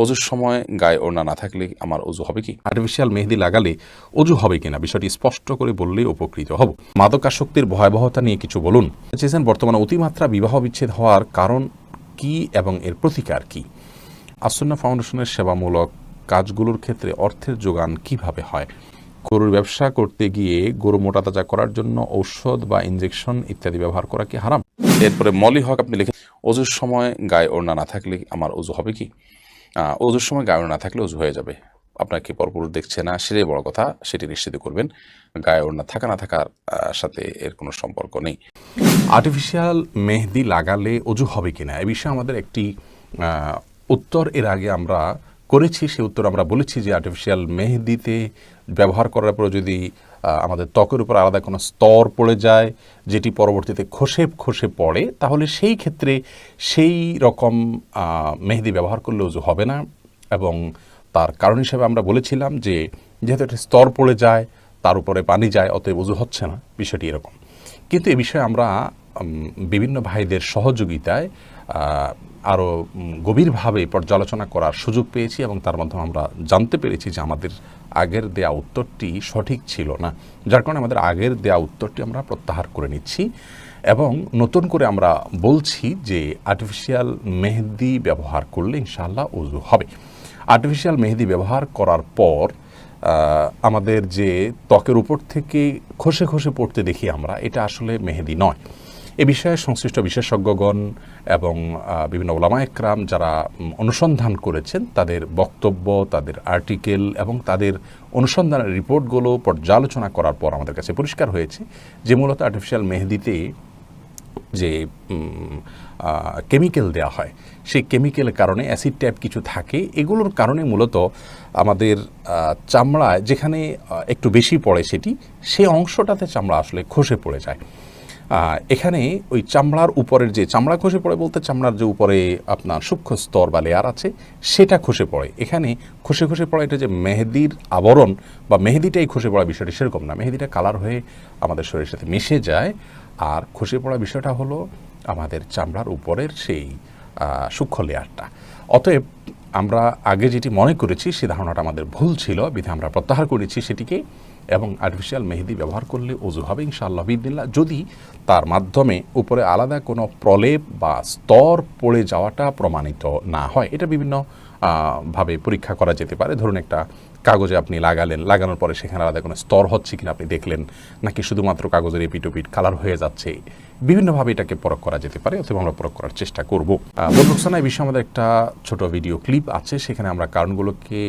অজুর সময় গায়ে ওড়না না থাকলে আমার অজু হবে কি? আর্টিফিশিয়াল মেহেদি লাগালে অজু হবে কিনা? বিষয়টি স্পষ্ট করে বললেই উপকৃত হব। মাদকাসক্তির ভয়াবহতা নিয়ে কিছু বলুন। চেয়েছেন বর্তমানে অতিমাত্রা বিবাহ বিচ্ছেদ হওয়ার কারণ কি এবং এর প্রতিকার কি? আসন্না ফাউন্ডেশনের সেবামূলক কাজগুলোর ক্ষেত্রে অর্থের যোগান কীভাবে হয়? গরুর ব্যবসা করতে গিয়ে গরু মোটা তাজা করার জন্য ঔষধ বা ইনজেকশন ইত্যাদি ব্যবহার করা কি হারাম? এরপরে মলি হক আপনি লিখেন অজুর সময় গায়ে ওড়না না থাকলে আমার অজু হবে কি? অজুর সময় গায়ে ওড়না না থাকলে অজু হয়ে যাবে। আপনাকে পরপুরুষ দেখছে না, সেটাই বড় কথা, সেটি নিশ্চিত করবেন। গায়ে ওড়না থাকা না থাকার সাথে এর কোনো সম্পর্ক নেই। আর্টিফিশিয়াল মেহেদি লাগালে অজু হবে কিনা? এ বিষয়ে আমাদের একটি উত্তর এর আগে আমরা করেছি সেই উত্তর আমরা বলেছি যে আর্টিফিশিয়াল মেহেদিতে ব্যবহার করার পর যদি আমাদের ত্বকের উপর আলাদা কোনো স্তর পড়ে যায়, যেটি পরবর্তীতে খসে খসে পড়ে, তাহলে সেই ক্ষেত্রে সেই রকম মেহেদি ব্যবহার করলে অজু হবে না। এবং তার কারণ হিসেবে আমরা বলেছিলাম যে, যেহেতু একটা স্তর পড়ে যায়, তার উপরে পানি যায়, অতএব উজু হচ্ছে না, বিষয়টি এরকম। কিন্তু এ বিষয়ে আমরা বিভিন্ন ভাইদের সহযোগিতায় আরও গভীরভাবে পর্যালোচনা করার সুযোগ পেয়েছি এবং তার মাধ্যমে আমরা জানতে পেরেছি যে আমাদের আগের দেয়া উত্তরটি সঠিক ছিল না। যার কারণে আমাদের আগের দেয়া উত্তরটি আমরা প্রত্যাহার করে নিচ্ছি এবং নতুন করে আমরা বলছি যে আর্টিফিশিয়াল মেহেদি ব্যবহার করলে ইনশাআল্লাহ উজু হবে। আর্টিফিশিয়াল মেহেদি ব্যবহার করার পর আমাদের যে ত্বকের উপর থেকে খসে খসে পড়তে দেখি আমরা, এটা আসলে মেহেদি নয়। এ বিষয়ে সংশ্লিষ্ট বিশেষজ্ঞগণ এবং বিভিন্ন ওলামা একরাম যারা অনুসন্ধান করেছেন, তাদের বক্তব্য, তাদের আর্টিকেল এবং তাদের অনুসন্ধানের রিপোর্টগুলো পর্যালোচনা করার পর আমাদের কাছে পরিষ্কার হয়েছে যে মূলত আর্টিফিশিয়াল মেহেদিতে যে কেমিক্যাল দেওয়া হয়, সেই কেমিক্যালের কারণে অ্যাসিড ট্যাপ কিছু থাকে, এগুলোর কারণে মূলত আমাদের চামড়ায় যেখানে একটু বেশি পড়ে সেটি সেই অংশটাতে চামড়া আসলে খসে পড়ে যায়। এখানে ওই চামড়ার উপরের যে চামড়া খসে পড়ে বলতে চামড়ার যে উপরে আপনার সূক্ষ্ম স্তর বা লেয়ার আছে, সেটা খসে পড়ে। এখানে খসে খসে পড়ে এটা যে মেহেদির আবরণ বা মেহেদিটাই খসে পড়া বিষয়টি সেরকম না। মেহেদিটা কালার হয়ে আমাদের শরীরের সাথে মিশে যায় আর খসে পড়া বিষয়টা হলো আমাদের চামড়ার উপরের সেই সূক্ষ্ম লেয়ারটা। অতএব আমরা আগে যেটি মনে করেছি, সে ধারণাটা আমাদের ভুল ছিল, বিধে আমরা প্রত্যাহার করেছি সেটিকে এবং আর্টিফিশিয়াল মেহেদি ব্যবহার করলে অজু হবে ইনশাআল্লাহ বিদিল্লা যদি তার মাধ্যমে উপরে আলাদা কোনো প্রলেপ বা স্তর পড়ে যাওয়াটা প্রমাণিত না হয়, এটা বিভিন্ন ভাবে পরীক্ষা করা যেতে পারে। ধরুন একটা কাগজে আপনি লাগালেন, লাগানোর পরে সেখানে আলাদা কোনো স্তর হচ্ছে কিনা আপনি দেখলেন, নাকি শুধুমাত্র কাগজের এপিটোপিট কালার হয়ে যাচ্ছে, বিভিন্নভাবে এটাকে পরখ করা যেতে পারে, অথবা আমরা পরখ করার চেষ্টা করব। বলরুকসানা এই বিষয়ে আমাদের একটা ছোট ভিডিও ক্লিপ আছে, সেখানে আমরা কারণগুলোকে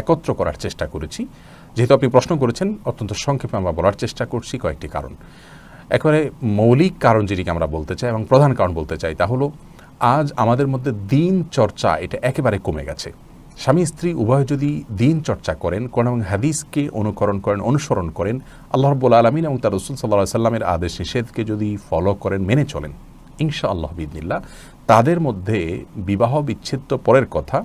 একত্র করার চেষ্টা করেছি। যেহেতু আপনি প্রশ্ন করেছেন, অত্যন্ত সংক্ষেপে আমরা বলার চেষ্টা করছি কয়েকটি কারণ। একেবারে মৌলিক কারণ যেটিকে আমরা বলতে চাই এবং প্রধান কারণ বলতে চাই তা হলো, আজ আমাদের মধ্যে দিন চর্চা এটা একেবারে কমে গেছে। স্বামী, স্ত্রী উভয় যদি দিন চর্চা করেন কোন এবং হাদিসকে অনুকরণ করেন, অনুসরণ করেন, আল্লাহ রব্বুল আলমিন এবং তার রসুল সাল্লাহ সাল্লামের আদেশ নিষেধকে যদি ফলো করেন, মেনে চলেন ইনশা আল্লাহ বিদিল্লা তাদের মধ্যে বিবাহ বিচ্ছেদ পরের কথা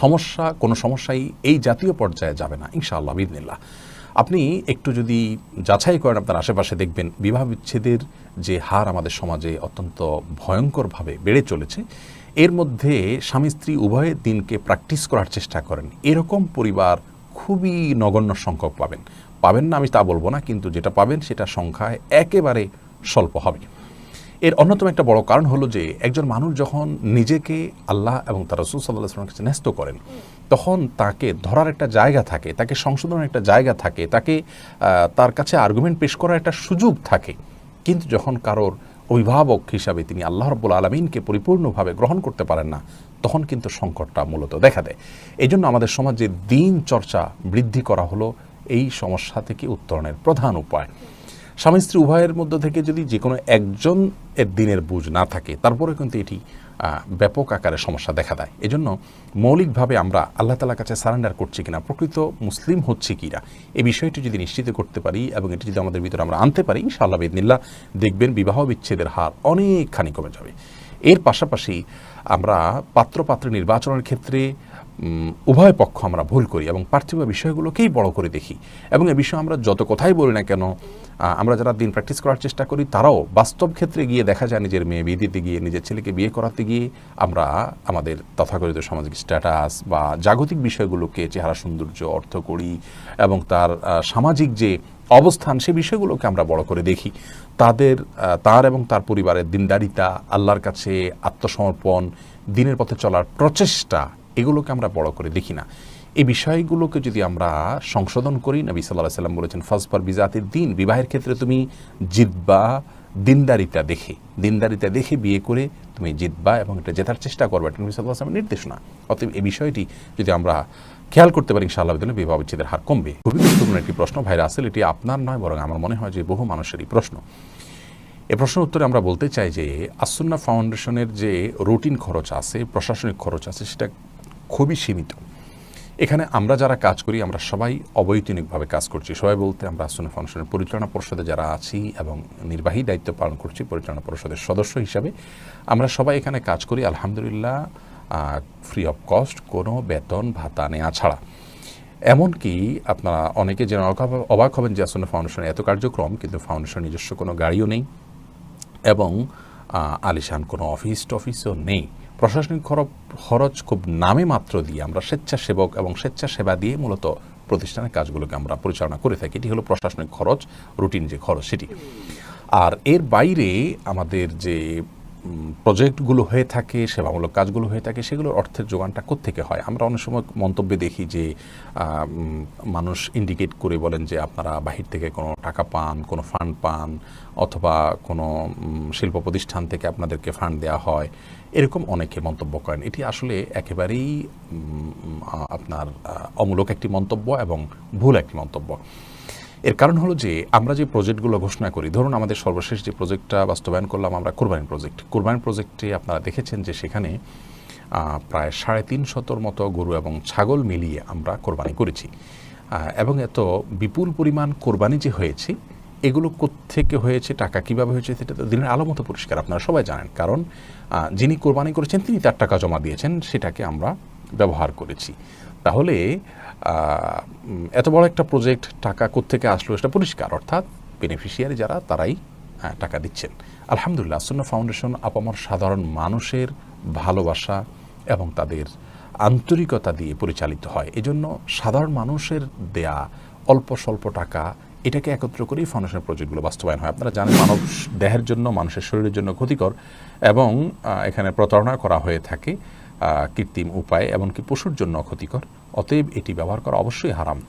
সমস্যা, কোনো সমস্যাই এই জাতীয় পর্যায়ে যাবে না, ইনশাআল্লাহ বিদিনিল্লাহ আপনি একটু যদি যাচাই করেন আপনার আশেপাশে, দেখবেন বিবাহ বিচ্ছেদের যে হার আমাদের সমাজে অত্যন্ত ভয়ঙ্করভাবে বেড়ে চলেছে। এর মধ্যে স্বামী স্ত্রী উভয় দিনকে প্র্যাকটিস করার চেষ্টা করেন। এরকম পরিবার খুবই নগণ্য সংখ্যক পাবেন। পাবেন না, আমি তা বলব না, কিন্তু যেটা পাবেন, সেটা সংখ্যায় একেবারে স্বল্প হবে। এর অন্যতম একটা বড় কারণ হলো যে একজন মানুষ যখন নিজেকে আল্লাহ এবং তার রসুল সাল্লাহ আসলামের কাছে ন্যস্ত করেন, তখন তাকে ধরার একটা জায়গা থাকে, তাকে সংশোধনের একটা জায়গা থাকে, তাকে তার কাছে আর্গুমেন্ট পেশ করার একটা সুযোগ থাকে। কিন্তু যখন কারোর অভিভাবক হিসাবে তিনি আল্লাহ রব্বুল আলমিনকে পরিপূর্ণভাবে গ্রহণ করতে পারেন না, তখন কিন্তু সংকটটা মূলত দেখা দেয়। এই জন্য আমাদের সমাজে দিন চর্চা বৃদ্ধি করা হলো, এই সমস্যা থেকে উত্তরণের প্রধান উপায়। স্বামী স্ত্রী উভয়ের মধ্য থেকে যদি যে কোনো একজন এর দিনের বুঝ না থাকে তারপরে কিন্তু এটি ব্যাপক আকারে সমস্যা দেখা দেয়। এজন্য মৌলিকভাবে আমরা আল্লাহ তালার কাছে সারেন্ডার করছি কিনা, প্রকৃত মুসলিম হচ্ছে কিনা এই বিষয়টি যদি নিশ্চিত করতে পারি এবং এটি যদি আমাদের ভিতরে আমরা আনতে পারি, ইনশাআল্লাহ বেদনিল্লা দেখবেন বিবাহ বিচ্ছেদের হার অনেকখানি কমে যাবে। এর পাশাপাশি আমরা পাত্রপাত্র নির্বাচনের ক্ষেত্রে উভয় পক্ষ আমরা ভুল করি এবং পার্থিব বিষয়গুলোকেই বড় করে দেখি। এবং এ বিষয়ে আমরা যত কথাই বলি না কেন আমরা যারা দিন প্র্যাকটিস করার চেষ্টা করি, তারাও বাস্তব ক্ষেত্রে গিয়ে দেখা যায় নিজের মেয়ে বিয়ে দিতে গিয়ে, নিজের ছেলেকে বিয়ে করাতে গিয়ে আমরা আমাদের তথাকথিত সামাজিক স্ট্যাটাস বা জাগতিক বিষয়গুলোকে, চেহারা, সৌন্দর্য অর্থ করি এবং তার সামাজিক যে অবস্থান, সে বিষয়গুলোকে আমরা বড় করে দেখি। তাদের তার এবং তার পরিবারের দিনদারিতা, আল্লাহর কাছে আত্মসমর্পণ, দিনের পথে চলার প্রচেষ্টা এগুলোকে আমরা বড় করে দেখি না। এই বিষয়গুলোকে যদি আমরা সংশোধন করি, নবী সাল্লাহ সাল্লাম বলেছেন, ফজফর বিজাতির দিন বিবাহের ক্ষেত্রে তুমি জিতবা, দিনদারিতা দেখে দিনদারিতা দেখে বিয়ে করে তুমি জিতবা এবং এটা জেতার চেষ্টা করবে, এটা নবী সাল্লাহ আসলামের নির্দেশনা অতএব এই বিষয়টি যদি আমরা খেয়াল করতে পারি, ইনশাআল্লাহ দিলে বিবাহ বিচ্ছেদের হার কমবে। খুবই গুরুত্বপূর্ণ একটি প্রশ্ন, ভাইরা, আসলে এটি আপনার নয়, বরং আমার মনে হয় যে বহু মানুষেরই প্রশ্ন। এ প্রশ্নের উত্তরে আমরা বলতে চাই যে আসুন্না ফাউন্ডেশনের যে রুটিন খরচ আছে, প্রশাসনিক খরচ আছে, সেটা খুবই সীমিত। এখানে আমরা যারা কাজ করি, আমরা সবাই অবৈতনিকভাবে কাজ করছি। সবাই বলতে আমরা আসনে ফাউন্ডেশনের পরিচালনা পরিষদে যারা আছি এবং নির্বাহী দায়িত্ব পালন করছি, পরিচালনা পরিষদের সদস্য হিসাবে, আমরা সবাই এখানে কাজ করি। আলহামদুলিল্লাহ ফ্রি অফ কস্ট কোনো বেতন, ভাতা নেওয়া ছাড়া। এমনকি আপনারা অনেকে যেন অবাক- হবেন যে আসলে ফাউন্ডেশনের এত কার্যক্রম, কিন্তু ফাউন্ডেশনের নিজস্ব কোনো গাড়িও নেই এবং আলিশান কোনো অফিস টফিসও নেই। প্রশাসনিক খরচ খুব নামে মাত্র দিয়ে আমরা স্বেচ্ছাসেবক এবং স্বেচ্ছাসেবা দিয়ে মূলত প্রতিষ্ঠানের কাজগুলোকে আমরা পরিচালনা করে থাকি। এটি হলো প্রশাসনিক খরচ, রুটিন যে খরচ সেটি। আর এর বাইরে আমাদের যে প্রজেক্টগুলো হয়ে থাকে, সেবামূলক কাজগুলো হয়ে থাকে, সেগুলোর অর্থের যোগানটা কোত্থেকে হয়? আমরা অনেক সময় মন্তব্যে দেখি যে মানুষ ইন্ডিকেট করে বলেন যে, আপনারা বাহির থেকে কোনো টাকা পান, কোনো ফান্ড পান, অথবা কোনো শিল্প প্রতিষ্ঠান থেকে আপনাদেরকে ফান্ড দেওয়া হয়। এরকম অনেকে মন্তব্য করেন। এটি আসলে একেবারেই আপনার অমূলক একটি মন্তব্য এবং ভুল একটি মন্তব্য। এর কারণ হলো যে, আমরা যে প্রজেক্টগুলো ঘোষণা করি, ধরুন আমাদের সর্বশেষ যে প্রজেক্টটা বাস্তবায়ন করলাম আমরা কোরবানি প্রজেক্ট। কোরবানি প্রজেক্টে আপনারা দেখেছেন যে সেখানে প্রায় সাড়ে তিন শতর মতো গরু এবং ছাগল মিলিয়ে আমরা কোরবানি করেছি। এবং এত বিপুল পরিমাণ কোরবানি যে হয়েছে, এগুলো থেকে হয়েছে, টাকা কীভাবে হয়েছে, সেটা তো দিনের আলো মতো পরিষ্কার, আপনারা সবাই জানেন। কারণ যিনি কোরবানি করেছেন, তিনি তার টাকা জমা দিয়েছেন, সেটাকে আমরা ব্যবহার করেছি। তাহলে এত বড় একটা প্রজেক্ট টাকা কোত্থেকে আসলো সেটা পরিষ্কার, অর্থাৎ বেনিফিশিয়ারি যারা, তারাই টাকা দিচ্ছেন। আলহামদুলিল্লাহ আসন্ন ফাউন্ডেশন আপামর সাধারণ মানুষের ভালোবাসা এবং তাদের আন্তরিকতা দিয়ে পরিচালিত হয়। এজন্য সাধারণ মানুষের দেয়া অল্প স্বল্প টাকা, এটাকে একত্র করেই ফাউন্ডেশনের প্রজেক্টগুলো বাস্তবায়ন হয়। আপনারা জানেন, মানব দেহের জন্য, মানুষের শরীরের জন্য ক্ষতিকর এবং এখানে প্রতারণা করা হয়ে থাকে। কৃত্রিম উপায় এমনকি পশুর জন্য ক্ষতিকর। অতএব এটি ব্যবহার করা অবশ্যই হারাম।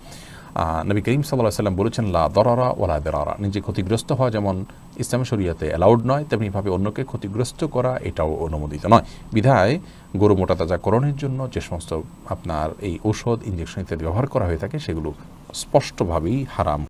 নবী করিম সাল্লাহ সাল্লাম বলেছেন, লা দরারা ওলা দেরারা। নিজে ক্ষতিগ্রস্ত হওয়া যেমন ইসলামী শরিয়াতে অ্যালাউড নয়, তেমনিভাবে অন্যকে ক্ষতিগ্রস্ত করা এটাও অনুমোদিত নয়। বিধায় গরু মোটা তাজাকরণের জন্য যে সমস্ত আপনার এই ঔষধ ইঞ্জেকশন ইত্যাদি ব্যবহার করা হয়ে থাকে, সেগুলো স্পষ্টভাবেই হারাম।